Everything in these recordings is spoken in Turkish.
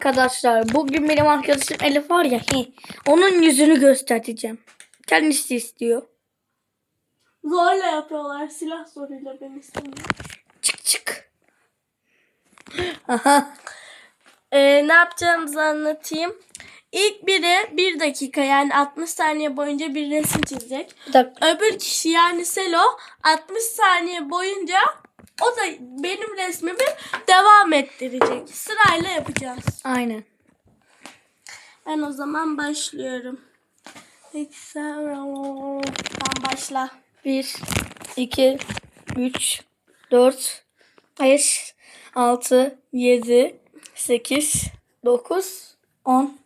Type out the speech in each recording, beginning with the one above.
Arkadaşlar bugün benim arkadaşım Elif var ya he, onun yüzünü göstereceğim. Kendisi istiyor. Zorla yapıyorlar. Silah zoruyla ben istemiyorum. Çık çık. Aha. Ee, ne yapacağımızı anlatayım. İlk biri bir dakika yani 60 saniye boyunca bir resim çizecek. Bir dakika. Öbür kişi yani Selo 60 saniye boyunca o da benim resmimi devam ettirecek. Sırayla yapacağız. Aynen. Ben o zaman başlıyorum. Tamam başla. 1, 2, 3, 4, 5, 6, 7, 8, 9, 10,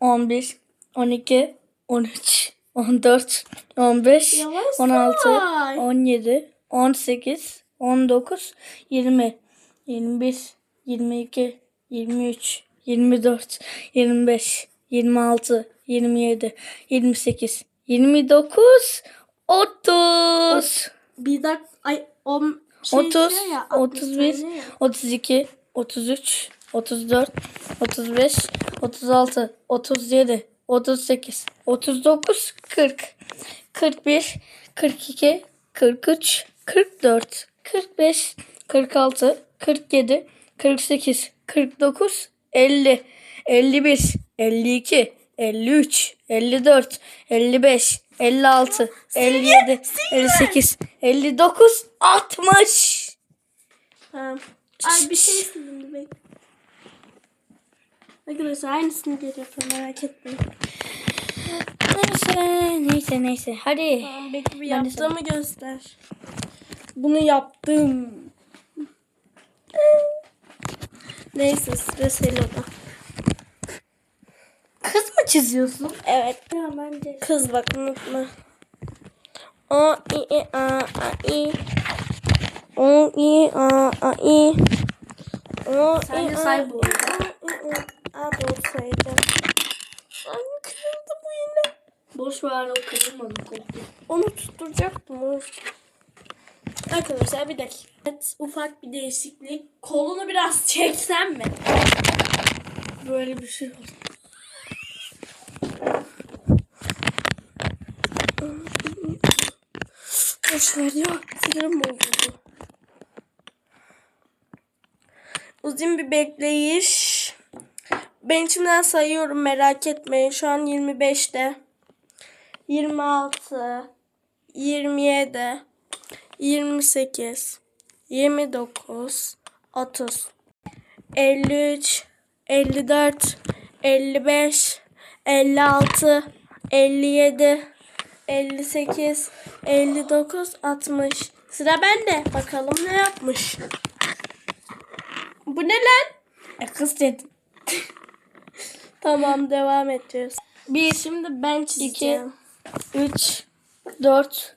11, 12, 13, 14, 15, Yavaş 16, say. 17, 18, 19, 20, 21, 22, 23, 24, 25, 26, 27, 28, 29, 30, Bir dakika. Ay o şey 30, diyor ya, 60 31, saniye ya. 32, 33, 34, 35, 36, 37, 38, 39, 40, 41, 42, 43, 44, 45, 46, 47, 48, 49, 50, 51, 52, 53, 54, 55, 56, 57, 58, 59, 60. Tamam. Ay bir şey silindi bek. Arkadaşlar aynısını geri yapıyorum merak etmeyin. Neyse, neyse, neyse. Hadi. Tamam bekle bir yaptığımı göster. Bunu yaptım. Neyse sıra Selo'da. Kız mı çiziyorsun? Evet. Ya ben de. Kız bak unutma. O i i a a i. O i a a i. O Sen i de a say bu o. A doğru sayacağım. Ay kırıldı bu yine. Boş ver o kırılmadı koptu. Onu tutturacaktım. o. Arkadaşlar bir dakika. Evet, ufak bir değişiklik. Kolunu biraz çeksem mi? Böyle bir şey oldu. Boş ver ya. Sinirim bozuldu. Uzun bir bekleyiş. Ben içimden sayıyorum merak etmeyin. Şu an 25'te. 26 27 28 29 30 53 54 55 56 57 58 59 60 Sıra bende. Bakalım ne yapmış. Bu ne lan? E kız dedim. Tamam devam edeceğiz. Bir, Şimdi ben çizeceğim. 3, 4,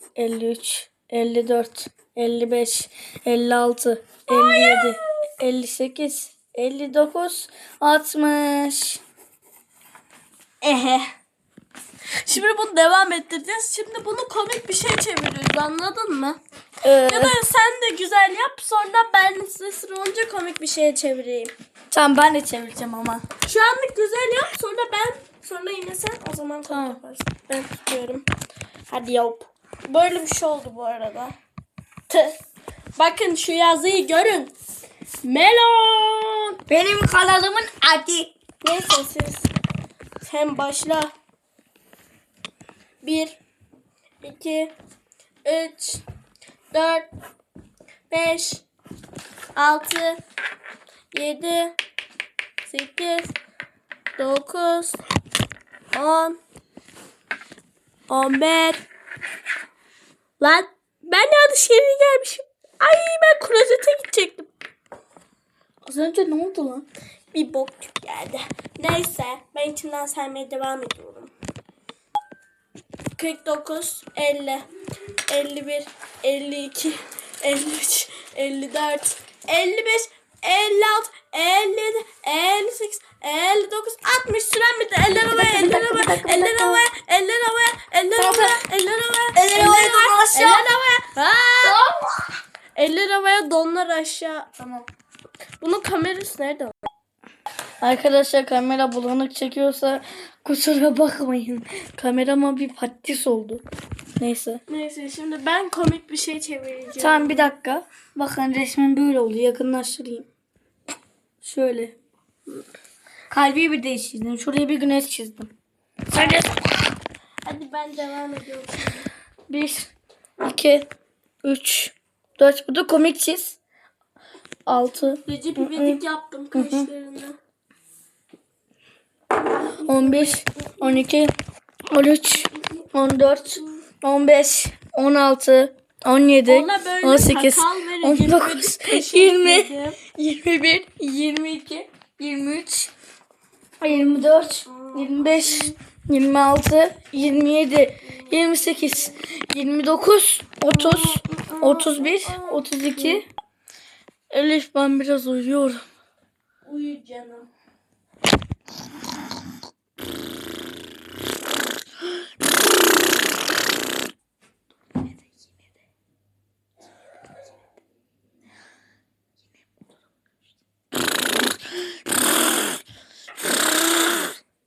53, 54, 55, 56, 57, 58, 59, 60. Ehe. Şimdi bunu devam ettireceğiz. Şimdi bunu komik bir şey çeviriyoruz anladın mı? Ee, Ya da sen de güzel yap sonra ben size sıra olunca komik bir şeye çevireyim. tamam ben de çevireceğim ama. Şu anlık güzel yap sonra ben sonra yine sen o zaman komik Tamam. yaparsın. Ben tutuyorum. Hadi yap. Böyle bir şey oldu bu arada. Tüh. Bakın şu yazıyı görün. Melon. Benim kanalımın adı. Neyse siz. Sen başla. 1 2 3 4 5 6 7 8 9 10 11 Lan ben yanlış yere gelmişim. Ay ben klozete gidecektim. Az önce ne oldu lan? Bir bok geldi. Neyse ben içimden saymaya devam ediyorum. 49, 50, 51, 52, 53, 54, 55, 56, 57, 58, 59, 60 süren bitti. Eller havaya, eller havaya, eller havaya, eller havaya, eller havaya, eller havaya, Eller havaya, donlar aşağı. Eller havaya. Aa! Eller havaya, donlar aşağı. Tamam. Bunun kamerası nerede? Arkadaşlar kamera bulanık çekiyorsa kusura bakmayın. Kamerama bir patis oldu. Neyse. Neyse şimdi ben komik bir şey çevireceğim. Tamam bir dakika. Bakın resmin böyle oldu. Yakınlaştırayım. Şöyle. Kalbi bir de çizdim. Şuraya bir güneş çizdim. Sen de Hadi ben devam ediyorum. 1, 2, 3, 4. Bu da komik çiz. 6, Recep İvedik yaptım kaşlarını. 11, 12, 13, 14, 15, 16, 17, Ona böyle 18, sakal ve Recep 19, İvedik kaşı 20, ekledim. 21, 22, 23, 24, 25, 26, 27, 28, 29, 30, 31, 32. Elif ben biraz uyuyorum. Uyu canım.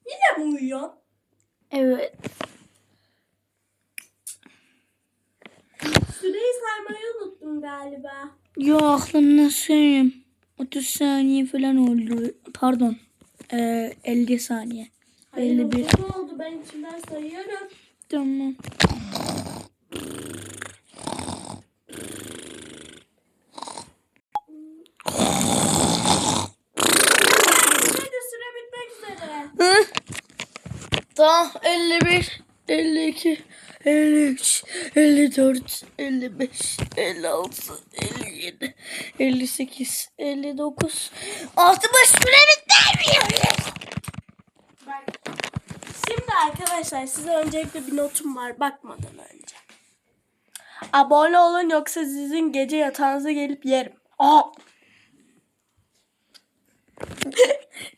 Yine mi uyuyorsun? Evet. Süreyi saymayı unuttum galiba. Yo aklımda söyleyeyim. 30 saniye falan oldu. Pardon. Ee, 50 saniye. Hayır, 51. uzun oldu ben içimden sayıyorum. Tamam. Hadi süre bitmek üzere. Hı? Tamam 51, 52, 53, 54, 55, 56, 57, 58, 59, 60 süre bitti. Şimdi arkadaşlar size öncelikle bir notum var bakmadan önce. Abone olun yoksa sizin gece yatağınıza gelip yerim. Aa.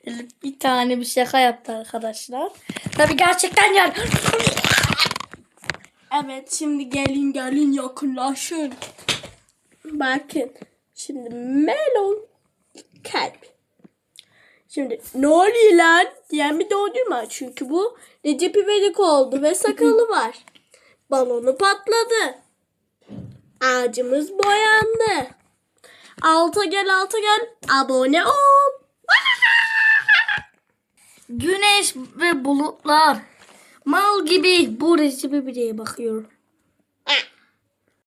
Elif bir tane bir şaka yaptı arkadaşlar. Tabii gerçekten yani. Evet şimdi gelin gelin yakınlaşın. Bakın. Şimdi melon kalp. Şimdi ne oluyor lan diyen bir doldurma. Çünkü bu Recep İvedik oldu ve sakalı var. Balonu patladı. Ağacımız boyandı. Alta gel alta gel. Abone ol. Güneş ve bulutlar. Mal gibi bu recipe bireye bakıyor.